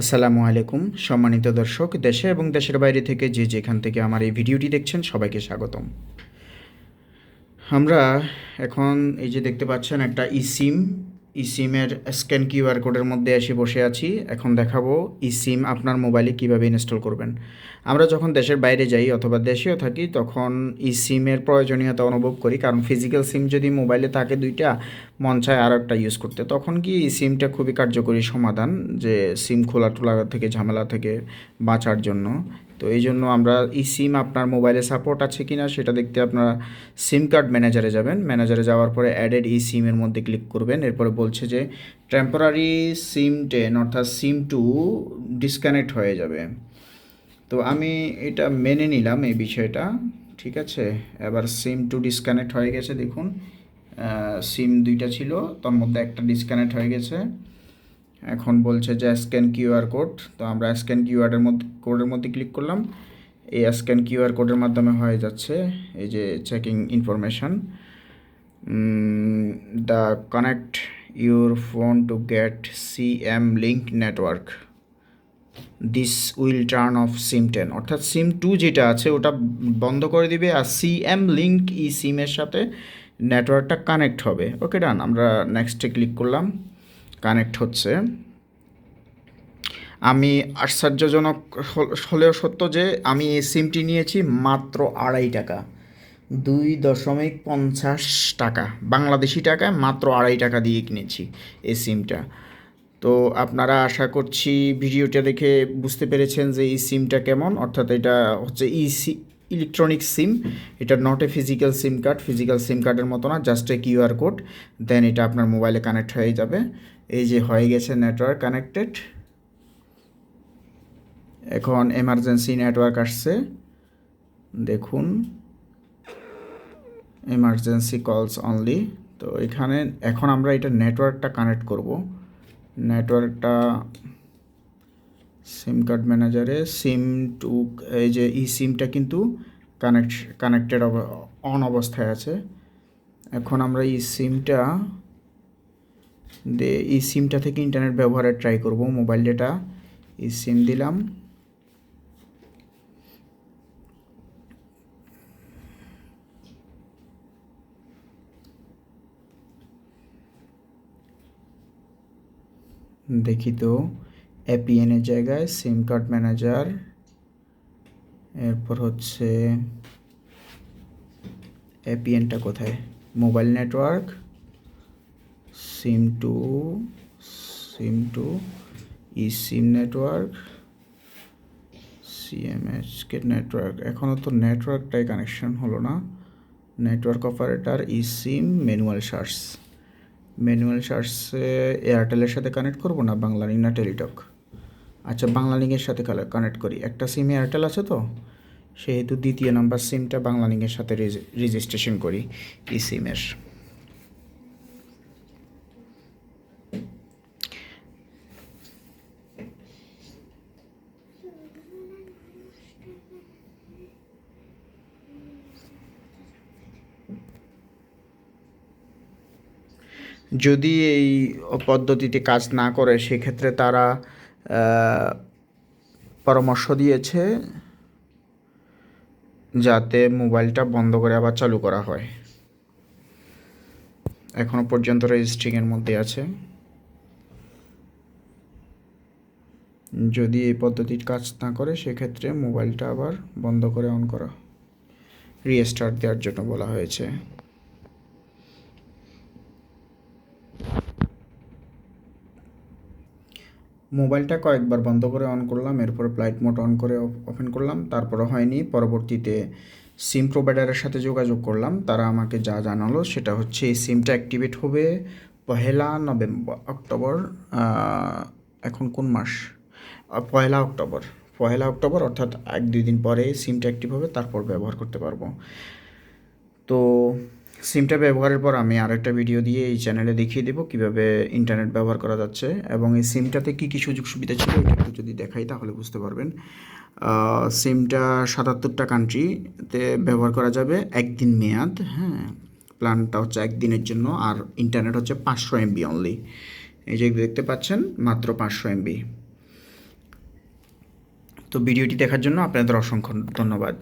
আসসালামু আলাইকুম। সম্মানিত দর্শক, দেশে এবং দেশের বাইরে থেকে যে যেখান থেকে আমার এই ভিডিওটি দেখছেন, সবাইকে স্বাগতম। আমরা এখন এই যে দেখতে পাচ্ছেন একটা ই সিম ই সিমের স্ক্যান কিউআর কোডের মধ্যে এসে বসে আছি। এখন দেখাবো ই সিম আপনার মোবাইলে কীভাবে ইনস্টল করবেন। আমরা যখন দেশের বাইরে যাই অথবা দেশেও থাকি, তখন ই সিমের প্রয়োজনীয়তা অনুভব করি। কারণ ফিজিক্যাল সিম যদি মোবাইলে থাকে দুইটা, মন চায় আর একটা ইউজ করতে। তখন কি ই সিমটা খুবই কার্যকরী সমাধান, যে সিম খোলা টোলা থেকে, ঝামেলা থেকে বাঁচার জন্য। তো এই জন্য আমরা ই সিম আপনার মোবাইলে সাপোর্ট আছে কি না সেটা দেখতে আপনারা সিম কার্ড ম্যানেজারে যাবেন। ম্যানেজারে যাওয়ার পরে অ্যাডেড ই সিমের মধ্যে ক্লিক করবেন। এরপরে বলছে যে টেম্পোরারি সিম টেন অর্থাৎ সিম টু ডিসকানেক্ট হয়ে যাবে। তো আমি এটা মেনে নিলাম এই বিষয়টা, ঠিক আছে? এবার সিম টু ডিসকানেক্ট হয়ে গেছে, দেখুন। সিম দুইটা ছিল, তার মধ্যে একটা ডিসকানেক্ট হয়ে গেছে। এখন বলছে যে স্ক্যান কিউআর কোড তো আমরা স্ক্যান কিউআরের মধ্যে কোডের মধ্যে ক্লিক করলাম। এই স্ক্যান কিউআর কোডের মাধ্যমে হয়ে যাচ্ছে এই যে checking information the connect your phone to get C M link network this will turn off SIM ten অর্থাৎ সিম টু যেটা আছে, ওটা বন্ধ করে দিবে আর সি এম লিঙ্ক ই সিমের সাথে নেটওয়ার্কটা কানেক্ট হবে। ওকে ডান আমরা নেক্সটে ক্লিক করলাম। কানেক্ট হচ্ছে। আমি আশ্চর্যজনক হলেও সত্য যে আমি এই সিমটি নিয়েছি মাত্র আড়াই টাকা। দুই দশমিক পঞ্চাশ টাকা, বাংলাদেশি টাকায় মাত্র আড়াই টাকা দিয়ে কিনেছি এই সিমটা তো আপনারা আশা করছি ভিডিওটা দেখে বুঝতে পেরেছেন যে এই সিমটা কেমন, অর্থাৎ এটা হচ্ছে ই সি ইলেকট্রনিক সিম এটা not a physical SIM card physical SIM কার্ডের মতো না just a QR code then এটা আপনার মোবাইলে কানেক্ট হয়ে যাবে। এই যে হয়ে গেছে নেটওয়ার্ক কানেক্টেড এখন এমার্জেন্সি নেটওয়ার্ক আসছে। দেখুন। এমার্জেন্সি কলস অনলি তো এখানে এখন আমরা এটা নেটওয়ার্কটা কানেক্ট করব। নেটওয়ার্কটা সিম কার্ড ম্যানেজারে সিম টু এই যে ই সিমটা কিন্তু কানেক্ট কানেক্টেড অন অবস্থায় আছে। এখন আমরা এই সিমটা দে, এই সিমটা থেকে ইন্টারনেট ব্যবহারের ট্রাই করব মোবাইল ডেটা এই সিম দিলাম। দেখি তো এপিএনের জায়গায় সিম কার্ড ম্যানেজার এরপর হচ্ছে এপিএনটা কোথায়? Mobile network SIM two SIM two eSIM network CMS কে নেটওয়ার্ক এখনও তো নেটওয়ার্কটাই কানেকশন হলো না। Network operator eSIM manual search manual সার্চে এয়ারটেলের সাথে কানেক্ট করব না, বাংলা লিঙ্ক না টেলিটক আচ্ছা বাংলা লিঙ্কের সাথে কানেক্ট করি। একটা সিম এয়ারটেল আছে তো? সেহেতু দ্বিতীয় নাম্বার সিমটা বাংলা লিঙ্কের সাথে রেজিস্ট্রেশন করি ই সিমের যদি এই পদ্ধতিতে কাজ না করে, সেক্ষেত্রে তারা পরামর্শ দিয়েছে যাতে মোবাইলটা বন্ধ করে আবার চালু করা হয়। এখনও পর্যন্ত রেজিস্ট্রিংয়ের মধ্যে আছে। যদি এই পদ্ধতির কাজ না করে, সেক্ষেত্রে মোবাইলটা আবার বন্ধ করে অন করা রিস্টার্ট দেওয়ার জন্য বলা হয়েছে। মোবাইলটা কয়েকবার বন্ধ করে অন করলাম, এরপর ফ্লাইট মোড অন করে ওপেন করলাম তারপরে হয়নি। পরবর্তীতে সিম প্রোভাইডারের সাথে যোগাযোগ করলাম। তারা আমাকে যা জানালো সেটা হচ্ছে এই সিমটা অ্যাক্টিভেট হবে পহেলা নভেম্বর, অক্টোবর এখন কোন মাস? পয়লা অক্টোবর। পয়লা অক্টোবর, অর্থাৎ এক দুই দিন পরে সিমটা অ্যাক্টিভ হবে, তারপর ব্যবহার করতে পারব। তো সিমটা ব্যবহারের পর আমি আরেকটা ভিডিও দিয়ে এই চ্যানেলে দেখিয়ে দেবো কীভাবে ইন্টারনেট ব্যবহার করা যাচ্ছে এবং এই সিমটাতে কী কী সুযোগ সুবিধা ছিল এটা একটু যদি দেখাই তাহলে বুঝতে পারবেন। সিমটা সাতাত্তরটা কান্ট্রিতে ব্যবহার করা যাবে একদিন মেয়াদ হ্যাঁ। প্ল্যানটা হচ্ছে একদিনের জন্য আর ইন্টারনেট হচ্ছে পাঁচশো এমবি অনলি এই যে দেখতে পাচ্ছেন, মাত্র পাঁচশো এমবি তো ভিডিওটি দেখার জন্য আপনাদের অসংখ্য ধন্যবাদ।